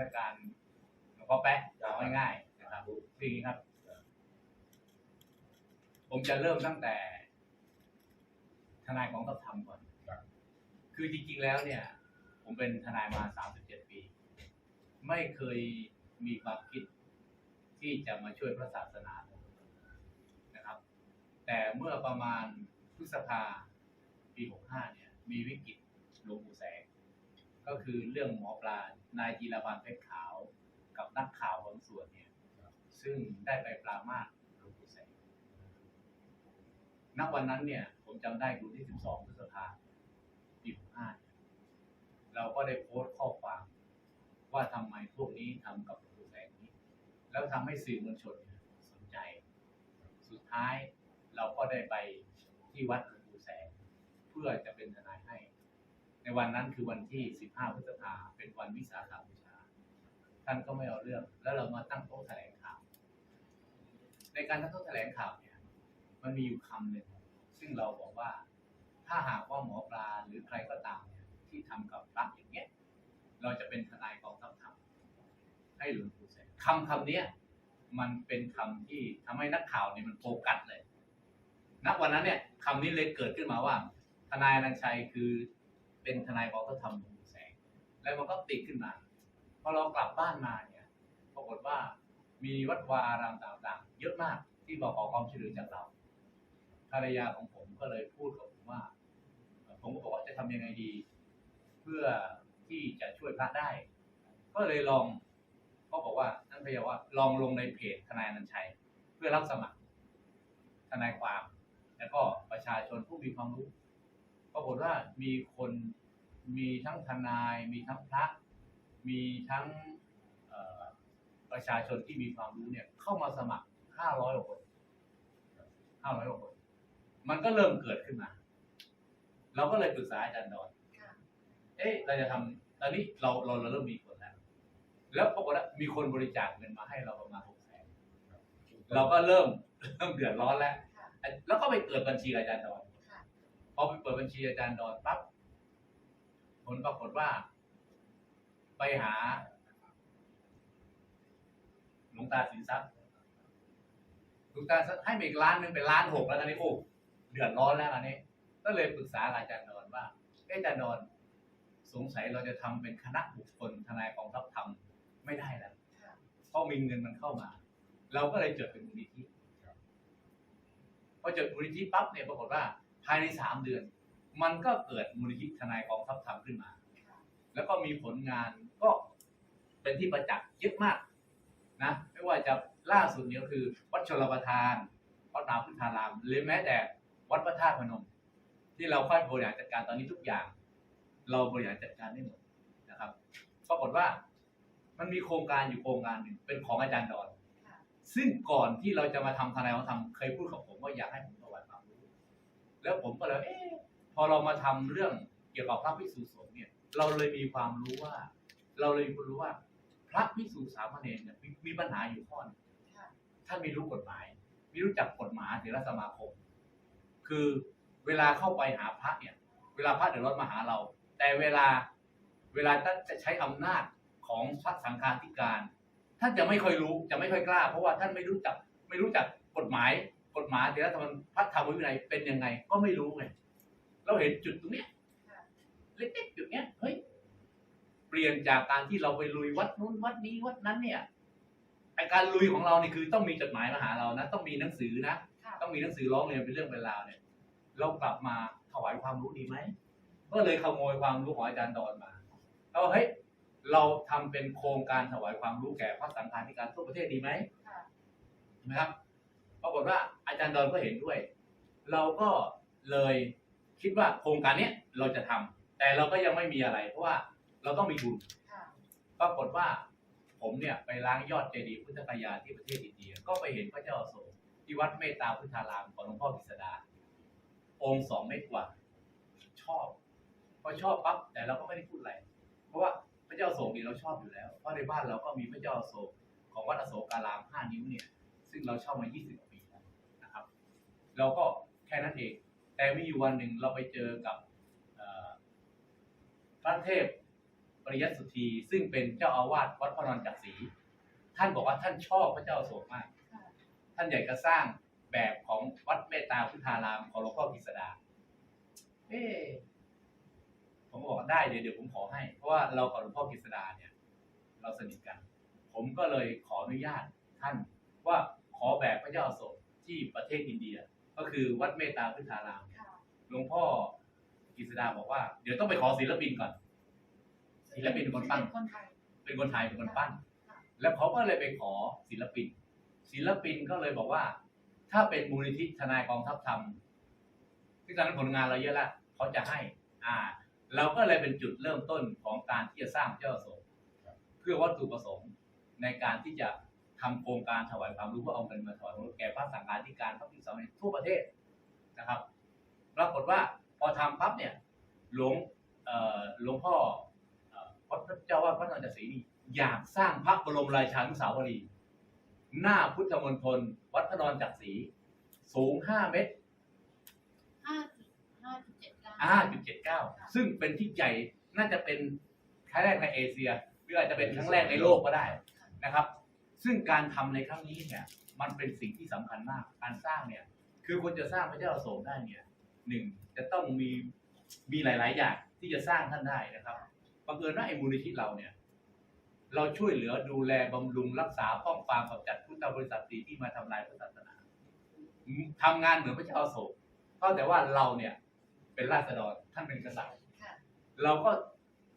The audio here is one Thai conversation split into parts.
มัสการหลวงพ่อแป๊ะเอาง่ายๆนะครับคืออย่างนี้ครับ ผมจะเริ่มตั้งแต่ ทนายของทัพธรรมก่อนครับคือจริงๆแล้วเนี่ย ผมเป็นทนายมา37ปี ไม่เคยมีความคิดที่จะมาช่วยพระศาสนานะครับ แต่เมื่อประมาณพฤษภาปี65เนี่ย มีวิกฤตหลวงปู่แสง ก็คือเรื่องหมอปลานายจีรพันธ์เพชรขาวกับนักข่าวบางส่วนเนี่ย ซึ่งได้ไปปรามาสหลวงปู่แสงณวันนั้นเนี่ย ผมจำได้ดูที่ 12พฤษภาปี65เนี่ยเราก็ได้โพสต์ข้อความว่าทำไมพวกนี้ทำกับหลวงปู่แสงนี้ แล้วทำให้สื่อมวลชนสนใจ สุดท้ายเราก็ได้ไปที่วัดหลวงปู่แสง เพื่อจะเป็นทนายให้ ในวันนั้นคือวันที่ 15 พฤษภาเป็นวันวิสาขบูชา ท่านก็ไม่เอาเรื่อง แล้วเรามาตั้งโต๊ะแถลงข่าว ในการตั้งโต๊ะแถลงข่าวเนี่ย มันมีอยู่คำหนึ่งซึ่งเราบอกว่า ถ้าหากว่าหมอปลาหรือใครก็ตามเนี่ยที่ทำกับพระอย่างเงี้ย เราจะเป็นทนายกองทัพธรรมให้หลวงปู่แสงคำคำนี้มันเป็นคำที่ทำให้นักข่าวเนี่ยมันโฟกัสเลยณวันนั้นเนี่ยคำนี้เลยเกิดขึ้นมาว่า ทนายอนันชัยคือ เป็นทนายกองทัพธรรงแสง แล้วมันก็ติดขึ้นมา พอเรากลับบ้านมาเนี่ยปรากฏว่ามีวัดวาอารามต่างๆ เยอะมากที่บอกขอความช่วยเหลือจากเราภรรยาของผมก็เลยพูดกับผมว่า ผมก็บอกว่าจะทำยังไงดี เพื่อที่จะช่วยพระได้ ก็เลยลองก็บอกว่าท่านพยาว่าลองลงในเพจทนายนันชัย เพื่อรับสมัครทนายความ แล้วก็ประชาชนผู้มีความรู้ ปรากฏว่ามีคนมีทั้งทนาย มีทั้งพระ มีทั้งเอ่อประชาชนที่มีความรู้เนี่ยเข้ามาสมัคร 500กว่าคน 500กว่าคน มันก็เริ่มเกิดขึ้นมา เราก็เลยปรึกษาอาจารย์ดอนค่ะเอ๊ะ เราจะทำตอนนี้เราเราเราเริ่มมีคนแล้ว แล้วปรากฏว่ามีคนบริจาคเงินมาให้เราประมาณหกแสนเราก็เริ่มเริ่มเดือดร้อนแล้วค่ะแล้วก็ไปเปิดบัญชีอาจารย์ดอนค่ะ พอไปเปิดบัญชีอาจารย์ดอนปั๊บผลปรากฏว่า ไปหาหลวงตาสินทรัพย์หลวงตาให้มาอีกล้านหนึ่งเป็นล้านหกแล้วตอนนี้โอ้เดือดร้อนแล้วอันนี้ ก็เลยปรึกษาอาจารย์ดอนว่าอาจารย์ดอนสงสัยเราจะทำเป็นคณะบุคคลทนายกองทัพธรรมไม่ได้แล้วเพราะมีเงินมันเข้ามา เราก็เลยจดเป็นมูลนิธิพอจดมูลนิธิปั๊บเนี่ยปรากฏว่า ภายในสามเดือน มันก็เกิดมูลนิธิทนายกองทัพธรรมขึ้นมาค่ะแล้วก็มีผลงานก็เป็นที่ประจักษ์เยอะมากนะไม่ว่าจะล่าสุดเนี่ยก็คือ วัดชลประทานวัดนาพุทธารามหรือแม้แต่วัดพระธาตุพนม ที่เราค่อยบริหารจัดการตอนนี้ทุกอย่าง เราบริหารจัดการได้หมดนะครับปรากฏว่ามันมีโครงการอยู่โครงการหนึ่งเป็นของอาจารย์ดอนค่ะซึ่งก่อนที่เราจะมาทำทนายของทำเคยพูดกับผมว่าอยากให้ผมถวายความรู้ แล้วผมก็เลยเอ๊ะพอเรามาทำเรื่องเกี่ยวกับพระภิกษุสงฆ์เนี่ย เราเลยมีความรู้ว่า เราเลยรู้ว่า พระภิกษุสามเณรเนี่ยมีมีปัญหาอยู่ข้อหนึงค่ะท่านไม่รู้กฎหมาย ไม่รู้จักกฎหมายเถรสมาคม คือเวลาเข้าไปหาพระเนี่ย เวลาพระเดือดร้อนมาหาเรา แต่เวลาเวลาท่านจะใช้อำนาจของพระสังฆาธิการ ท่านจะไม่ค่อยรู้จะไม่ค่อยกล้า เพราะว่าท่านไม่รู้จักไม่รู้จักกฎหมาย กฎหมายเถรธรรมพระธรรมวินัยเป็นยังไงก็ไม่รู้ไงเราเห็นจุดตรงเนี้ยค่ะเล็กๆจุดเนี้ยเฮ้ยเปลี่ยนจากการที่เราไปลุยวัดนู้นวัดนี้วัดนั้นเนี่ยไอการลุยของเรานี่คือต้องมีจดหมายมาหาเรานะ ต้องมีหนังสือนะค่ะต้องมีหนังสือร้องเรียนเป็นเรื่องเป็นราวเนี่ย เรากลับมาถวายความรู้ดีไหมก็เลยขโมยความรู้ของอาจารย์ดอนมาเราเฮ้ยเราทำเป็นโครงการถวายความรู้แก่พระสังฆาธิการทั่วประเทศดีไหมค่ะใช่ไหมครับป รากฏว่าอาจารย์ดอนก็เห็นด้วย เราก็เลยคิดว่าโครงการเนี้ยเราจะทำแต่เราก็ยังไม่มีอะไร เพราะว่าเราต้องมีทุนค่ะปรากฏว่า ผมเนี่ยไปล้างยอดเจดีย์พุทธคยาที่ประเทศอินเดีย ก็ไปเห็นพระเจ้าอโศกที่วัดเมตตาพุทธารามของหลวงพ่อกฤษดา องค์สองเมตรกว่า ชอบพอชอบปั๊บแต่เราก็ไม่ได้พูดอะไร เพราะว่าพระเจ้าอโศกนี่เราชอบอยู่แล้ว เพราะในบ้านเราก็มีพระเจ้าอโศกของวัดอโศการามห้านิ้วเนี่ย ซึ่งเราเช่ามา 20กว่าปีแล้วนะครับ เราก็แค่นั้นเอง แต่มีอยู่วันหนึ่งเราไปเจอกับพระเทพปริยัติสุธีซึ่งเป็นเจ้าอาวาสวัดพระนอนจักรีท่านบอกว่าท่านชอบพระเจ้าโศกมาก ท่านอยากจะสร้างแบบของวัดเมตตาพุทธารามของหลวงพ่อกฤษดา เอ๊ผมบอกได้เดี๋ยวเดี๋ยวผมขอให้ เพราะว่าเรากับหลวงพ่อกฤษดาเนี่ย เราสนิทกัน ผมก็เลยขออนุญาตท่านว่าขอแบบพระเจ้าโศกที่ประเทศอินเดีย ก็คือวัดเมตตาพุทธารามค่ะหลวงพ่อกฤษดาบอกว่า เดี๋ยวต้องไปขอศิลปินก่อน ศิลปินเป็นคนปั้นเป็นคนไทยเป็นคนไทยเป็นคนปั้นค่ะแล้วเขาก็เลยไปขอศิลปิน ศิลปินก็เลยบอกว่า ถ้าเป็นมูลนิธิทนายกองทัพธรรมที่ตอนนั้นผลงานเราเยอะแล้วเขาจะให้ อ่า เราก็เลยเป็นจุดเริ่มต้นของการที่จะสร้างเจ้าอโศกเพื่อวัตถุประสงค์ในการที่จะ ทำโครงการถวายความรู้เพื่อเอาเงินมาถวายความรู้แก่พระสังฆาธิการพระภิกษุสามเณรทั่วประเทศนะครับปรากฏว่าพอทำปั๊บเนี่ยหลวงเอ่อหลวงพ่อเอ่อวัดพระเจ้าว่าพระนรศรีนี่อยากสร้างพระบรมราชานุสาวรีย์หน้าพุทธมณฑลวัดพระนรจักรีสูง5เมตรห้าจุดห้าจุดเจ็ดเก้า5.79ซึ่งเป็นที่ใหญ่น่าจะเป็นครั้งแรกในเอเชีย หรืออาจจะเป็นครั้งแรกในโลกก็ได้นะครับ ซึ่งการทำในครั้งนี้เนี่ย มันเป็นสิ่งที่สำคัญมาก การสร้างเนี่ย คือคนจะสร้างพระเจ้าอโศกได้เนี่ยหนึ่งจะต้องมีมีหลาย ๆ อย่างที่จะสร้างท่านได้นะครับบังเอิญว่าไอ้มูลนิธิเราเนี่ย เราช่วยเหลือดูแลบำรุงรักษาป้องปรามกำจัดพุทธบริษัทตีที่มาทำลายพุทธศาสนาทำงานเหมือนพระเจ้าอโศกก็แต่ว่าเราเนี่ยเป็นราษฎรท่านเป็นกษัตริย์ค่ะเราก็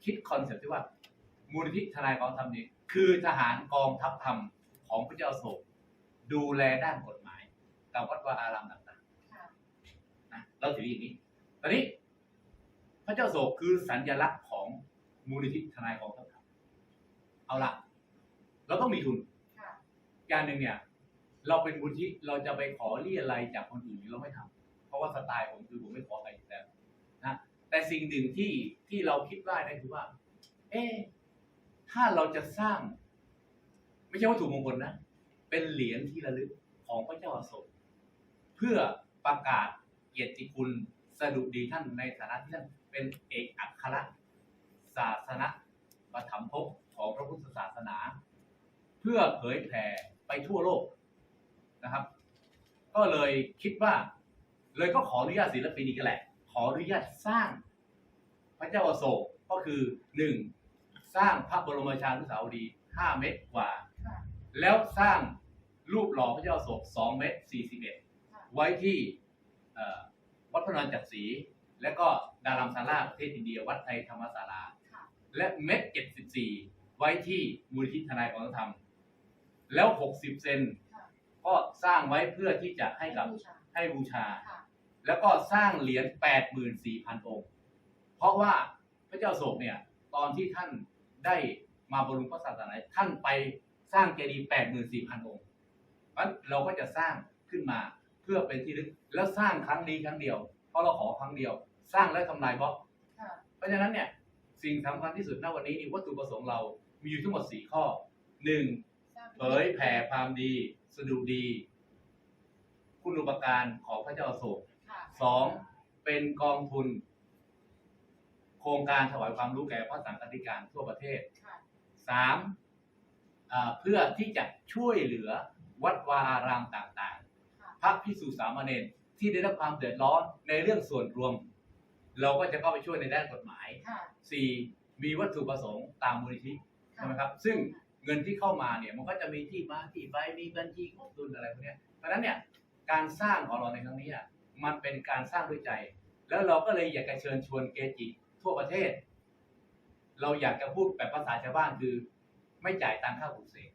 คิดคอนเซ็ปต์ที่ว่ามูลนิธิทนายกองทัพนี้ คือทหารกองทัพธรรมของพระเจ้าอโศกดูแลด้านกฎหมายกับวัดวาอารามต่างค่ะๆนะเราถืออย่างนี้ ตอนนี้ พระเจ้าอโศกคือสัญลักษณ์ของมูลนิธิทนายกองทัพธรรมเอาละเราต้องมีทุนค่ะอย่างหนึ่งเนี่ย เราเป็นมูลที่เราจะไปขอเรียอะไรยจากคนอื่นเราไม่ทำเพราะว่าสไตล์ผมคือผมไม่ขอใครอยู่แล้วนะแต่สิ่งหนึ่งที่ที่เราคิดว่าได้คือว่า เอ๊ะ ถ้าเราจะสร้าง ไม่ใช่วัตถุมงคลนะ เป็นเหรียญที่ระลึกของพระเจ้าอโศกเพื่อประกาศเกียรติคุณสดุดีท่านในฐานะที่ท่านเป็นเอกอัครศาสนปฐมภพของพระพุทธศาสนา เพื่อเผยแผ่ไปทั่วโลกนะครับ ก็เลยคิดว่า เลยก็ขออนุญาตศิลปินอีกแหละ ขออนุญาตสร้างพระเจ้าอโศกก็คือหนึ่ง สร้างพระบรมราชานุสาวรีย์ห้าเมตรกว่า ค่ะ แล้วสร้างรูปหล่อพระเจ้าอโศกสองเมตรสี่สิบเอ็ดค่ะไว้ที่เอ่อวัดพระนอนจักรีและก็ดารัมศาลาประเทศอินเดีย วัดไทยธรรมศาลา ค่ะ และเม็ดเจ็ดสิบสี่ไว้ที่มูลนิธิทนายกองทัพธรรม แล้วหกสิบเซนค่ะก็สร้างไว้เพื่อที่จะให้กับบูชาให้บูชา ค่ะ แล้วก็สร้างเหรียญแปดหมื่นสี่พันองค์ เพราะว่าพระเจ้าโศกเนี่ย ตอนที่ท่าน ได้มาบรมพระศาสนาท่านไปสร้างเจดีย์แปดหมื่นสี่พันองค์เพราะฉะนั้นเราก็จะสร้างขึ้นมาเพื่อเป็นที่ระลึกแล้วสร้างครั้งนี้ครั้งเดียว เพราะเราขอครั้งเดียว สร้างและทำลายบล็อกค่ะเพราะฉะนั้นเนี่ยสิ่งสำคัญที่สุดณวันนี้นี่วัตถุประสงค์เรามีอยู่ทั้งหมดสี่ข้อหนึ่งสร้างเผยแผ่ความดีสดุดี คุณอุปการของพระเจ้าอโศกค่ะสองเป็นกองทุนโครงการถวายความรู้แก่พระสังฆาธิการทั่วประเทศค่ะสามอ่าเพื่อที่จะช่วยเหลือวัดวาอารามต่างค่ะๆพระพิสุสามเณรที่ได้รับความเดือดร้อนในเรื่องส่วนรวม เราก็จะเข้าไปช่วยในด้านกฎหมายค่ะสี่มีวัตถุประสงค์ตามมูลนิธิใช่ไหมครับ ซึ่งเงินที่เข้ามาเนี่ยมันก็จะมีที่มาที่ไปมีบัญชีงบดุลอะไรพวกเนี้ยเพราะฉะนั้นเนี่ยการสร้างของเราในครั้งนี้อะมันเป็นการสร้างด้วยใจ แล้วเราก็เลยอยากจะเชิญชวนเกจิ ทั่วประเทศ เราอยากจะพูดแบบภาษาชาวบ้านคือ ไม่จ่ายตังค่าปลูกเสก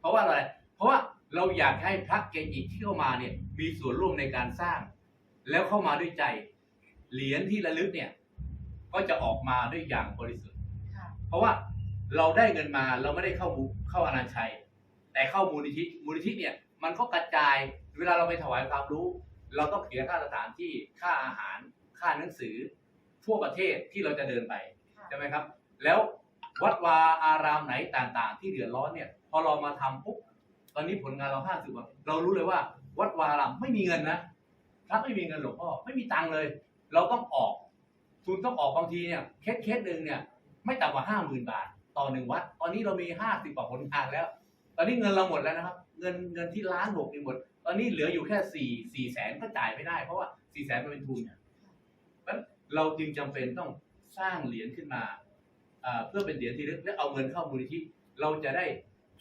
เพราะว่าอะไร เพราะว่าเราอยากให้พระเกจิที่เข้ามาเนี่ย มีส่วนร่วมในการสร้าง แล้วเข้ามาด้วยใจ เหรียญที่ระลึกเนี่ย ก็จะออกมาด้วยอย่างบริสุทธิ์ค่ะเพราะว่าเราได้เงินมาเราไม่ได้เข้ามูเข้าอนันต์ชัย แต่เข้ามูลนิธิมูลนิธิเนี่ย มันก็กระจายเวลาเราไปถวายความรู้ เราต้องเสียค่าสถานที่ค่าอาหาร ค่าหนังสือ ทั่วประเทศที่เราจะเดินไปค่ะใช่ไหมครับ แล้ววัดวาอารามไหนต่างๆ ที่เดือดร้อนเนี่ย พอเรามาทำปุ๊บตอนนี้ผลงานเราห้าสิบเรารู้เลยว่า วัดวาอารามไม่มีเงินนะพระไม่มีเงินหลวงพ่อไม่มีตังค์เลย เราต้องออกทุนต้องออกบางทีเนี่ยเคสเคสหนึ่งเนี่ยไม่ต่ำกว่าห้าหมื่นบาท ต่อหนึ่งวัด ตอนนี้เรามีห้าสิบกว่าผลงานแล้ว ตอนนี้เงินเราหมดแล้วนะครับ เงินเงินที่ล้านหกนี่หมด ตอนนี้เหลืออยู่แค่สี่สี่แสนก็จ่ายไม่ได้เพราะว่าสี่แสนมันเป็นทุนเนี่ย เราจึงจำเป็นต้องสร้างเหรียญขึ้นมาเพื่อเป็นเหรียญที่ลึกและเอาเงินเข้ามูลนิธิเราจะได้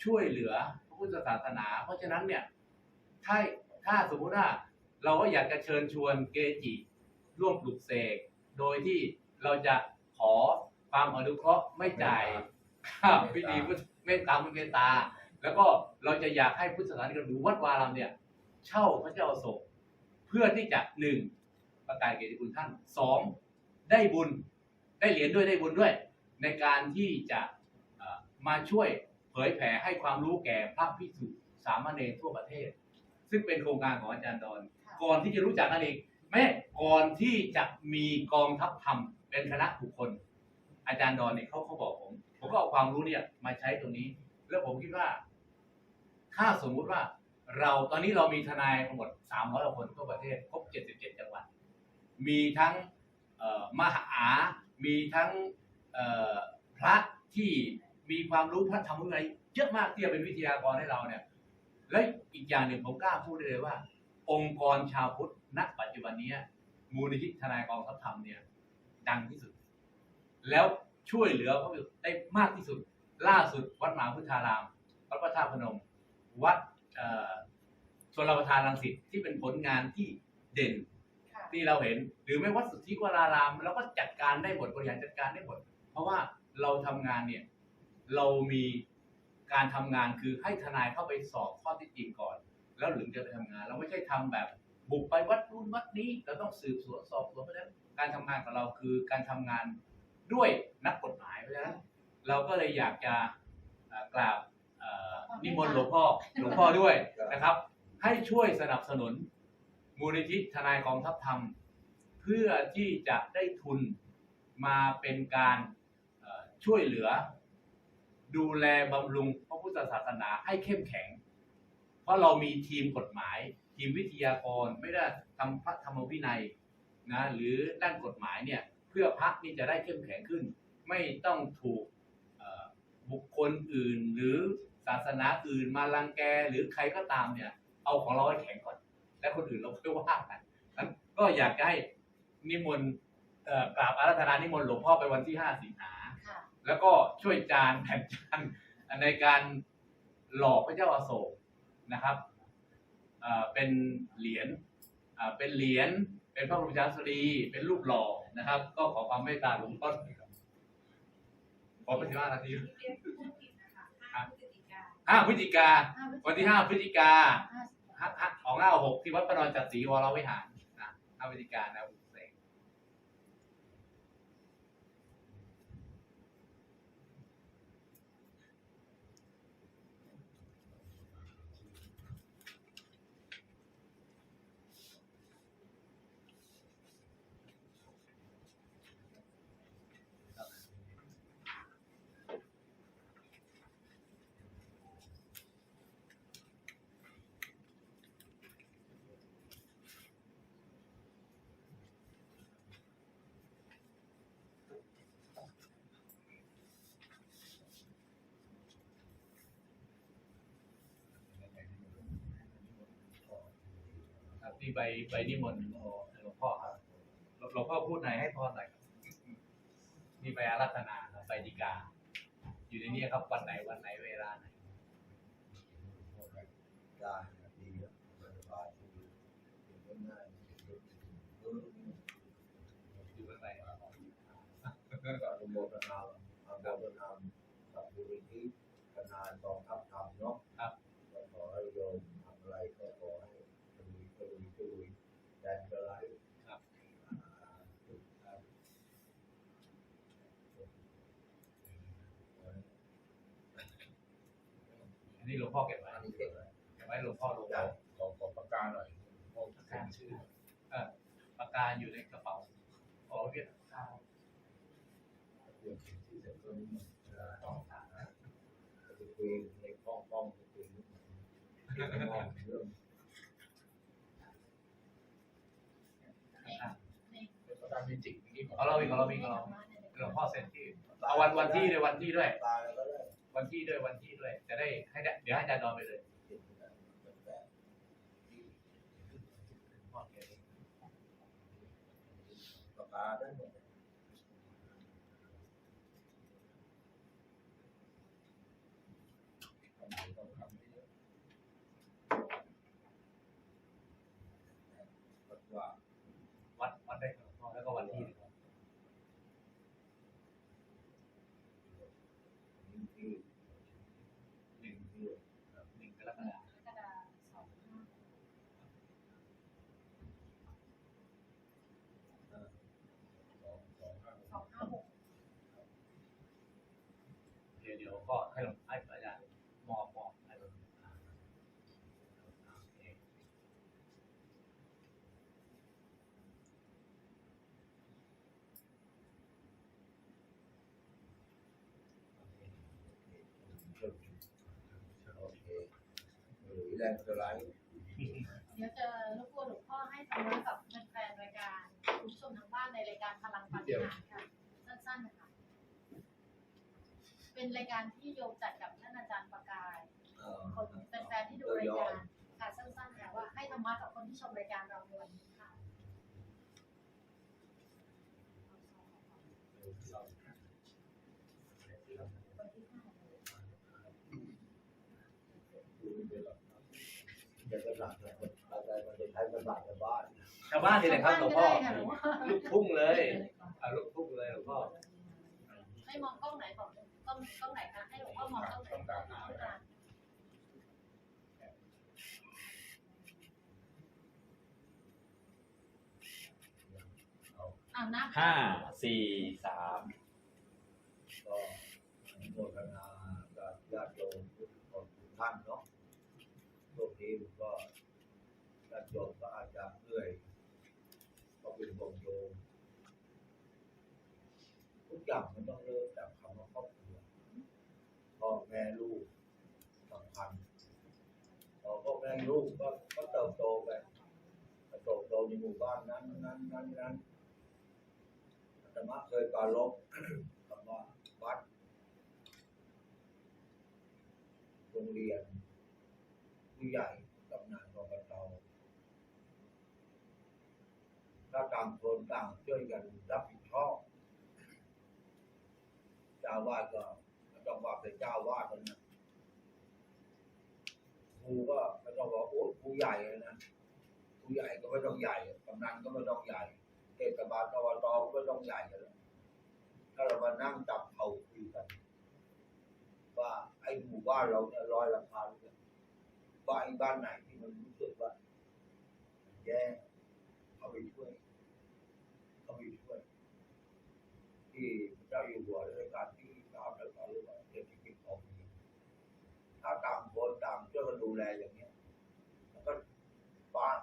ช่วยเหลือพระพุทธศาสนา เพราะฉะนั้นเนี่ยถ้าถ้าสมมุติว่าเราก็อยากจะเชิญชวนเกจิร่วมปลุกเสกโดยที่เราจะขอความอนุเคราะห์ไม่จ่ายค่าพิธีพุทธเมตตาเมตตา แล้วก็เราจะอยากให้พุทธศาสนิกชนหรือวัดวารามเนี่ย เช่าพระเจ้าโศกเพื่อที่จะหนึ่ง ประกาศเกียรติคุณท่านสองได้บุญได้เหรียญด้วยได้บุญด้วย ในการที่จะเอ่อมาช่วยเผยแผ่ให้ความรู้แก่พระภิกษุสามเณรทั่วประเทศ ซึ่งเป็นโครงการของอาจารย์ดอนค่ะก่อนที่จะรู้จักกันเองแม่ก่อนที่จะมีกองทัพธรรมเป็นคณะบุคคล อาจารย์ดอนเนี่ยเขาเขาบอกผม ผมก็เอาความรู้เนี่ยมาใช้ตรงนี้ แล้วผมคิดว่า ถ้าสมมุติว่าเราตอนนี้เรามีทนายทั้งหมด300คนทั่วประเทศ ครบ 77 จังหวัด มีทั้งเอ่อมหา มีทั้งพระที่มีความรู้พระธรรมวินัยเยอะมากที่จะเป็นวิทยากรให้เราเนี่ย และอีกอย่างหนึ่งผมกล้าพูดได้เลยว่า องค์กรชาวพุทธณปัจจุบันนี้มูลนิธิทนายกองทัพธรรมเนี่ยดังที่สุด แล้วช่วยเหลือเขาได้มากที่สุด ล่าสุดวัดมหาพุทธาราม วัดพระธาตุพนม วัดเอ่อชลประทานรังสิตที่เป็นผลงานที่เด่น ที่เราเห็น หรือไม่วัดสุทธิวรารามเราก็จัดการได้หมดบริหารจัดการได้หมดเพราะว่าเราทำงานเนี่ยเรามีการทำงานคือให้ทนายเข้าไปสอบข้อที่จริงก่อน แล้วถึงจะไปทำงาน เราไม่ใช่ทำแบบบุกไปวัดนู้นวัดนี้เราต้องสืบสวนสอบสวนเพราะฉะนั้นการทำงานของเราคือการทำงานด้วยนักกฎหมายเพราะฉะนั้นเราก็เลยอยากจะเอ่อกราบนิมนต์หลวงพ่อหลวงพ่อด้วยนะครับ ให้ช่วยสนับสนุน มูลนิธิทนายกองทัพธรรม เพื่อที่จะได้ทุนมาเป็นการช่วยเหลือ ดูแลบำรุงพระพุทธศาสนาให้เข้มแข็ง เพราะเรามีทีมกฎหมาย ทีมวิทยากรไม่ได้ทำพระธรรมวินัยนะหรือด้านกฎหมายเนี่ยเพื่อพระนี่จะได้เข้มแข็งขึ้น ไม่ต้องถูกบุคคลอื่นหรือศาสนาอื่นมารังแกหรือใครก็ตามเนี่ยเอาของเราให้แข็งก่อน และคนอื่นเราค่อยว่ากันนั้นก็อยากจะให้นิมนต์เอ่อกราบอาราธนานิมนต์หลวงพ่อไปวันที่5สิงหาค่ะแล้วก็ช่วยจานแผ่นจานในการหล่อพระเจ้าอาโศกนะครับเอ่อเป็นเหรียญอ่าเป็นเหรียญเป็นพระบรมชาสรีเป็นรูปหล่อนะครับ ก็ขอความเมตตาหลวงพ่อขอไปสิบห้านาทีเรียกพูดผิดนะคะห้าพฤศจิกาห้าพฤศจิกาห้าพฤศจิกาวันที่ห้าพฤศจิกา ห้าห้าห้าของห้าหกที่วัดประนอนจัดศรีวรวิหารนะอเมริกานะครับ ที่ใบใบนิมนต์หลวงพ่อครับหลวงหลวงพ่อพูดหน่อยให้พรหน่อยครับนี่ใบอารัธนาครับใบดีกา อยู่ในนี้ครับวันไหนวันไหนเวลาไหนได้ดีครับสบายดีเป็นง่ายอยู่ข้างในก็อนุโมทนาอนุโมทนากับบุริธิทนายกองทัพธรรมเนาะ ครับ ก็ขอให้โยมทำอะไรก็ขอให้กระลุยกระลุยกระลุยแดนกระไร ครับ ครับ อันนี้หลวงพ่อเก็บไว้ อันนี้เก็บไว้ เก็บไว้หลวงพ่อหลวง อยา พ่อก ขอขอปากกาหน่อยโอ้ ปากกาชื่อเออปากกาอยู่ในกระเป๋าขอเรียกข้าว เรื่องที่เสร็จก็นิดหน่อยต้องถามนะจะคุยในห้องห้องจะคุยนิดหน่อย เรื่องในในปรารมิจิกนี่ของเรามีของเรามีของเราหลวงพ่อเซ็นที่เอาวันวันที่ด้วยวันที่ด้วย วันที่ด้วยวันที่ด้วย จะได้ให้ได้เดี๋ยวให้อาจารย์ดอนไปเลยปดแปดที่ปลาได้หมดทำไมต้องทำเยอะว่า วัดวัดได้ครับแล้วก็วันที่ด้วย ที่ หนึ่ง ที่ หนึ่งกรกฎาคม กระดาษสองห้า สองสองห้า สองห้าหก เดี๋ยวเดี๋ยวก็ให้หลวงให้อาจารย์มอบมอบให้หลวงอ่าโอเค โอเค หรือแรงสไลด์เดี๋ยวจะรบกวนหลวงพ่อให้ทำไว้กับแฟนๆรายการคุณผู้ชมทางบ้านในรายการพลังปาฏิหาริย์ค่ะสั้นๆนะคะเป็นรายการที่โยมจัดกับท่านอาจารย์ประกายเอ่อคนแฟนๆที่ดูรายการค่ะสั้นๆค่ะว่าให้ธรรมะกับคนที่ชมรายการเราในวันนี้ค่ะวันที่ห้า จะกระดาษนะอะไรมันจะใช้กระดาษในบ้าน ชาวบ้านนี่แหละครับหลวงพ่อชาวบ้านก็ได้ค่ะหลวงพ่อลูกทุ่งเลยอ่าลูกทุ่งเลยหลวงพ่อให้มองกล้องไหนบอกกล้องกล้องไหนคะให้หลวงพ่อมองกล้องไหนกล้องไหนคะอ่านับห้าสี่สามก็อนุโมทนากับญาติโยมทุกคนทุกท่านเนาะช่วงนี้ผมก็ญาติโยมก็อาจจะเหนื่อยก็ เป็นห่วงโยมทุกอย่างมันต้องเริ่มจากคำว่าครอบครัวพ่อแม่ลูกสำคัญพอพ่อแม่ลูกก็ก็เติบโตไปเติบโตในหมู่บ้านนั้น นั้นนั้นนั้นอาตมาเคยปาลบคำว่าวัดโรงเรียนผู้ใหญ่กำนันกบตถ้า ต่างคนต่างช่วยกันรับผิดชอบเจ้าวาดก็ไม่ต้องว่าเป็นเจ้าวาดนะครูก็ไม่ต้องบอกโอ้ครูใหญ่เลยนะครูใหญ่ก็ไม่ต้องใหญ่กำนันก็ไม่ต้องใหญ่เทศบาลอบตก็ไม่ต้องใหญ่กันแล้วถ้าเรามานั่งจับเข่าคุยกัน ว่าไอ้หมู่บ้านเราเนี่ยร้อยราคาเนี่ยว่าไอ้บ้านไหนที่มันรู้สึกว่าแย่เข้าไปช่วยเข้าไปช่วย ที่พระเจ้าอยู่หัวในการที่สามแล้วก็เรียกว่าเศรษฐกิจพอเพียงถ้าต่างคนต่างช่วยกันดูแลอย่างเนี้ยมันก็บ้าน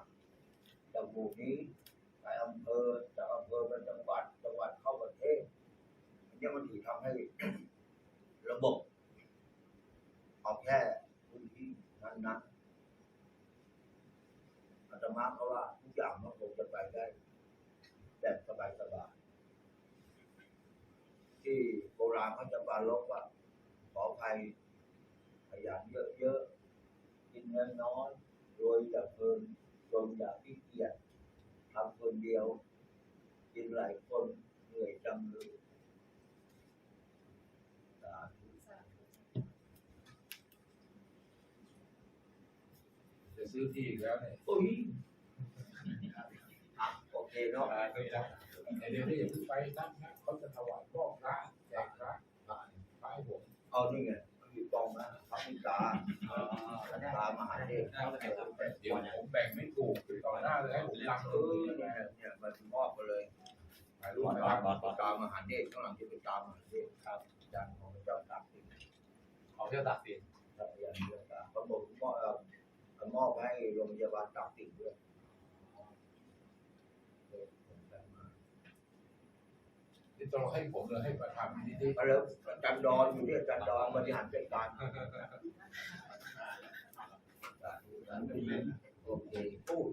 จากหมู่นี้ไปอำเภอจากอำเภอเป็นจังหวัดจังหวัดเข้าประเทศเนี่ยมันถือทำให้ระบบเอาแค่พื้นที่นั้นๆอาตมาเพราะว่าทุกอย่างมันคงจะไปได้แบบสบายๆที่โบราณเขาจะปรารบว่าขออภัยขยันเยอะๆกินเงินน้อยรวยจากเพลินจนอยากขี้เกียจทำคนเดียว กินหลายคนเหนื่อยจังเลยสาธุจะซื้อที่อีกแล้วเนี่ยอุ้ยอะโอเคเนาะเดี๋ยวนี้อย่าเพิ่งไปนั่นนะเขาจะถวายพ่อพระแจกพระพ ระให้ผมเอานี่ไงมันอยู่ตรงนะพระพุทธาตามหาเทพเดี๋ยวผมแบ่งไม่ถูกต่อหน้าเลยให้ผมรับเออเนี่ยเนี่ยมันมอบไปเลยถ่ายรูปนไปก่อรับตามหาเทพข้างหลังจะเป็นตามหาเทพครับอาจารย์ของเจ้าตากสินของเที่ยวตากสินครับอาจารย์เรื่องตากเขาบอกมอบมอบให้โรงพยาบาลตากสินด้วยเออผมจำมา ที่ต้องให้ผมเลยให้ประธานนิธิมาแล้วอาจารย์ดอนอยู่ที่อาจารย์ดอนบริหารจัดการโอเคพูด